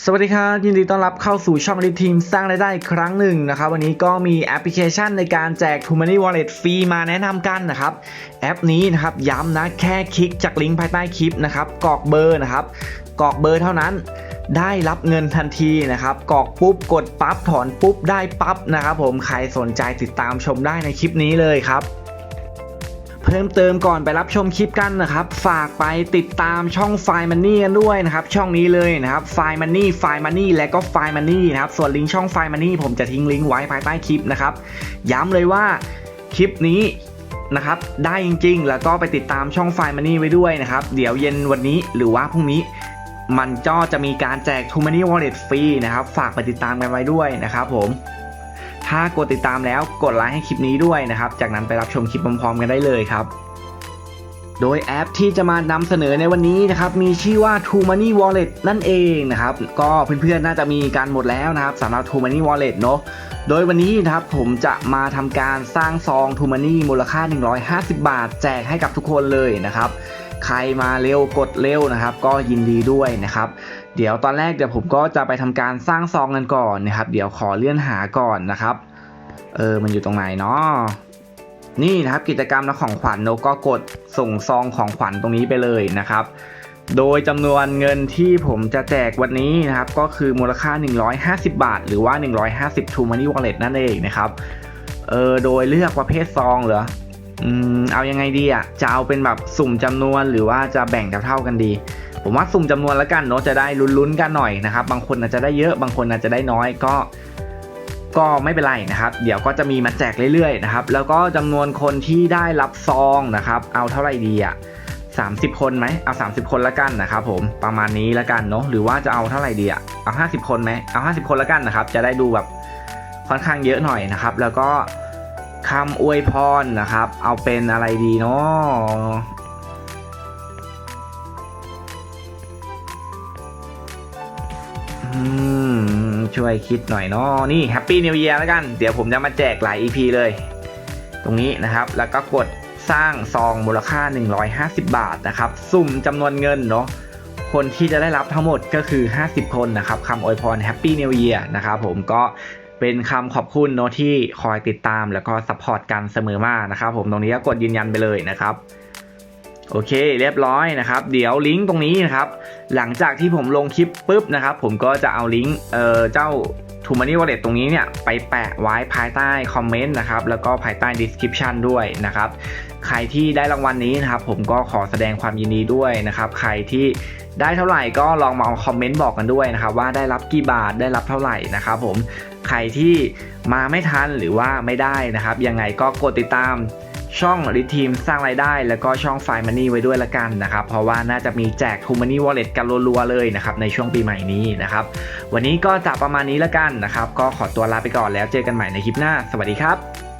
สวัสดีครับยินดีต้อนรับเข้าสู่ช่องดิทีมสร้างรายได้ครั้งหนึ่งนะครับ วันนี้ก็มีแอปพลิเคชันในการแจก t o Money Wallet ฟรีมาแนะนำกันนะครับ แอปนี้นะครับย้ำนะแค่คลิกจากลิงก์ภายใต้คลิปนะครับกรอกเบอร์นะครับกรอกเบอร์เท่านั้นได้รับเงินทันทีนะครับกรอกปุ๊บกดปั๊บถอนปุ๊บได้ปั๊บนะครับผมใครสนใจติดตามชมได้ในคลิปนี้เลยครับ พิ่มเติมก่อนไปรับชมคลิปกันนะครับ ฝากไปติดตามช่องไฟมันนี่กันด้วยนะครับ ช่องนี้เลยนะครับไฟมันนี่ไฟมันนี่และก็ไฟมันนี่นะครับ ส่วนลิงก์ช่องไฟมันนี่ผมจะทิ้งลิงก์ไว้ภายใต้คลิปนะครับ ย้ำเลยว่าคลิปนี้นะครับได้จริงๆ แล้วก็ไปติดตามช่องไฟมันนี่ไว้ด้วยนะครับ เดี๋ยวเย็นวันนี้หรือว่าพรุ่งนี้มันก็จะมีการแจก t o Money Wallet ฟรีนะครับ ฝากไปติดตามกันไว้ด้วยนะครับผม ถ้ากดติดตามแล้วกดไลค์ให้คลิปนี้ด้วยนะครับ จากนั้นไปรับชมคลิปพร้อมๆกันได้เลยครับโดยแอปที่จะมานำเสนอในวันนี้นะครับมีชื่อว่า t o Money Wallet นั่นเองนะครับก็เพื่อนๆน่าจะมีกันหมดแล้วนะครับสำหรับ t o Money Wallet เนอะโดยวันนี้นะครับผมจะมาทำการสร้างซอง t o Money มูลค่า 150 บาท แจกให้กับทุกคนเลยนะครับ ใครมาเร็วกดเร็วนะครับ ก็ยินดีด้วยนะครับ เดี๋ยวตอนแรกเดี๋ยวผมก็จะไปทำการสร้างซองกันก่อนนะครับ เดี๋ยวขอเลื่อนหาก่อนนะครับ เออ มันอยู่ตรงไหนเนาะนี่นะครับกิจกรรมและของขวัญโนก็กดส่งซองของขวัญตรงนี้ไปเลยนะครับ โดยจำนวนเงินที่ผมจะแจกวันนี้นะครับ ก็คือมูลค่า 150 บาท หรือว่า 150 True Money Wallet นั่นเองนะครับ เออ โดยเลือกประเภทซองเหรอ อืม เอายังไงดีอะ จะเอาเป็นแบบสุ่มจำนวนหรือว่าจะแบ่งเท่าๆกันดี ผมว่าสุ่มจำนวนแล้วกันเนาะ จะได้ลุ้นๆกันหน่อยนะครับ บางคนอาจจะได้เยอะ บางคนอาจจะได้น้อย ก็ ก็ไม่เป็นไรนะครับ เดี๋ยวก็จะมีมาแจกเรื่อยๆนะครับ แล้วก็จำนวนคนที่ได้รับซองนะครับ เอาเท่าไหร่ดีอะ30คนไหมเอา30คนละกันนะครับผมประมาณนี้ละกันเนาะหรือว่าจะเอาเท่าไหร่ดีอะเอา50คนไหมเอา50คนละกันนะครับ จะได้ดูแบบค่อนข้างเยอะหน่อยนะครับ แล้วก็คำอวยพรนะครับ เอาเป็นอะไรดีเนาะอืม ช่วยคิดหน่อยเนาะนี่แฮปปี้นิว e ย r แล้วกัน เดี๋ยวผมจะมาแจกหลาย EP เลย ตรงนี้นะครับ แล้วก็กดสร้างซองมูลค่า 150 บาทนะครับ สุ่มจำนวนเงินเนาะคนที่จะได้รับทั้งหมดก็คือ 50 คนนะครับคำอวยพร Happy New Year นะครับผมก็เป็นคำขอบคุณเนาะที่คอยติดตามแล้วก็ซัพพอร์ตกันเสมอมานะครับผมตรงนี้ก็กดยืนยันไปเลยนะครับ โอเคเรียบร้อยนะครับ เดี๋ยวลิงก์ตรงนี้นะครับ หลังจากที่ผมลงคลิปปุ๊บนะครับ ผมก็จะเอาลิงก์เอ่อเจ้า t o Money Wallet ตรงนี้เนี่ยไปแปะไว้ภายใต้คอมเมนต์นะครับแล้วก็ภายใต้ description ด้วยนะครับ ใครที่ได้รางวัลนี้นะครับ ผมก็ขอแสดงความยินดีด้วยนะครับ ใครที่ได้เท่าไหร่ก็ลองมาเอาคอมเมนต์บอกกันด้วยนะครับว่าได้รับกี่บาทได้รับเท่าไหร่นะครับ ผมใครที่มาไม่ทันหรือว่าไม่ได้นะครับ ยังไงก็กดติดตาม ช่องริทีมสร้างรายได้ แล้วก็ช่องไฟมันนี่ไว้ด้วยละกันนะครับ เพราะว่าน่าจะมีแจก t ูมันนี่วอลเล็ตกันรัวๆเลยนะครับในช่วงปีใหม่นี้นะครับวันนี้ก็จะประมาณนี้ละกันนะครับ ก็ขอตัวลาไปก่อนแล้วเจอกันใหม่ในคลิปหน้า สวัสดีครับ